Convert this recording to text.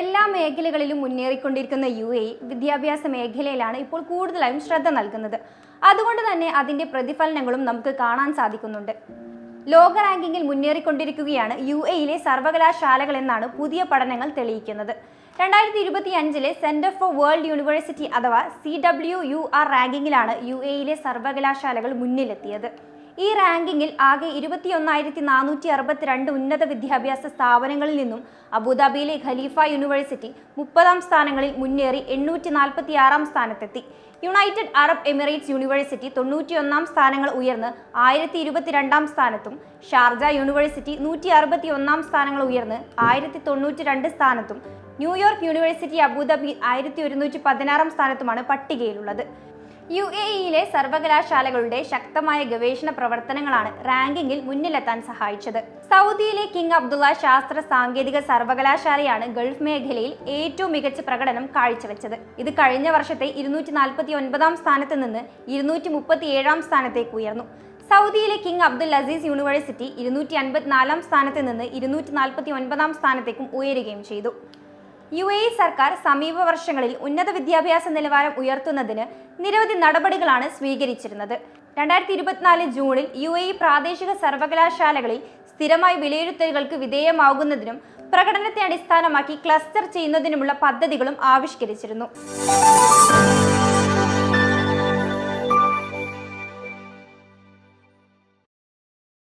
എല്ലാ മേഖലകളിലും മുന്നേറിക്കൊണ്ടിരിക്കുന്ന U A വിദ്യാഭ്യാസ മേഖലയിലാണ് ഇപ്പോൾ കൂടുതലായും ശ്രദ്ധ നൽകുന്നത്. അതുകൊണ്ട് തന്നെ അതിന്റെ പ്രതിഫലനങ്ങളും നമുക്ക് കാണാൻ സാധിക്കുന്നുണ്ട്. ലോക റാങ്കിങ്ങിൽ മുന്നേറിക്കൊണ്ടിരിക്കുകയാണ് യു എയിലെ സർവകലാശാലകൾ എന്നാണ് പുതിയ പഠനങ്ങൾ തെളിയിക്കുന്നത്. രണ്ടായിരത്തി ഇരുപത്തി അഞ്ചിലെ സെന്റർ ഫോർ വേൾഡ് യൂണിവേഴ്സിറ്റി അഥവാ സി ഡബ്ല്യു യു ആർ റാങ്കിങ്ങിലാണ് യു എയിലെ സർവകലാശാലകൾ മുന്നിലെത്തിയത്. ഈ റാങ്കിങ്ങിൽ ആകെ ഇരുപത്തിയൊന്നായിരത്തി നാനൂറ്റി അറുപത്തിരണ്ട് ഉന്നത വിദ്യാഭ്യാസ സ്ഥാപനങ്ങളിൽ നിന്നും അബുദാബിയിലെ ഖലീഫ യൂണിവേഴ്സിറ്റി മുപ്പതാം സ്ഥാനങ്ങളിൽ മുന്നേറി എണ്ണൂറ്റി നാൽപ്പത്തി ആറാം സ്ഥാനത്തെത്തി. യുണൈറ്റഡ് അറബ് എമിറേറ്റ്സ് യൂണിവേഴ്സിറ്റി തൊണ്ണൂറ്റിയൊന്നാം സ്ഥാനങ്ങൾ ഉയർന്ന് ആയിരത്തി ഇരുപത്തിരണ്ടാം സ്ഥാനത്തും ഷാർജ യൂണിവേഴ്സിറ്റി നൂറ്റി അറുപത്തി ഒന്നാം സ്ഥാനങ്ങൾ ഉയർന്ന് ആയിരത്തി തൊണ്ണൂറ്റി രണ്ട് സ്ഥാനത്തും ന്യൂയോർക്ക് യൂണിവേഴ്സിറ്റി അബുദാബി ആയിരത്തി ഒരുന്നൂറ്റി പതിനാറാം സ്ഥാനത്തുമാണ് പട്ടികയിലുള്ളത്. യു എ ഇയിലെ സർവകലാശാലകളുടെ ശക്തമായ ഗവേഷണ പ്രവർത്തനങ്ങളാണ് റാങ്കിങ്ങിൽ മുന്നിലെത്താൻ സഹായിച്ചത്. സൗദിയിലെ കിങ് അബ്ദുള്ള ശാസ്ത്ര സാങ്കേതിക സർവകലാശാലയാണ് ഗൾഫ് മേഖലയിൽ ഏറ്റവും മികച്ച പ്രകടനം കാഴ്ചവെച്ചത്. ഇത് കഴിഞ്ഞ വർഷത്തെ ഇരുന്നൂറ്റി നാൽപ്പത്തി ഒൻപതാം സ്ഥാനത്ത് നിന്ന് ഇരുന്നൂറ്റി മുപ്പത്തി ഏഴാം സ്ഥാനത്തേക്ക് ഉയർന്നു. സൗദിയിലെ കിങ് അബ്ദുൽ അസീസ് യൂണിവേഴ്സിറ്റി ഇരുന്നൂറ്റി അൻപത്തിനാലാം സ്ഥാനത്ത് നിന്ന് ഇരുന്നൂറ്റി നാൽപ്പത്തി ഒൻപതാം സ്ഥാനത്തേക്കും ഉയരുകയും ചെയ്തു. യു എ സർക്കാർ സമീപ വർഷങ്ങളിൽ ഉന്നത വിദ്യാഭ്യാസ നിലവാരം ഉയർത്തുന്നതിന് നിരവധി നടപടികളാണ് സ്വീകരിച്ചിരുന്നത്. രണ്ടായിരത്തി ഇരുപത്തിനാല് ജൂണിൽ യു എ പ്രാദേശിക സർവകലാശാലകളിൽ സ്ഥിരമായി വിലയിരുത്തലുകൾക്ക് വിധേയമാകുന്നതിനും പ്രകടനത്തെ അടിസ്ഥാനമാക്കി ക്ലസ്റ്റർ ചെയ്യുന്നതിനുമുള്ള പദ്ധതികളും ആവിഷ്കരിച്ചിരുന്നു.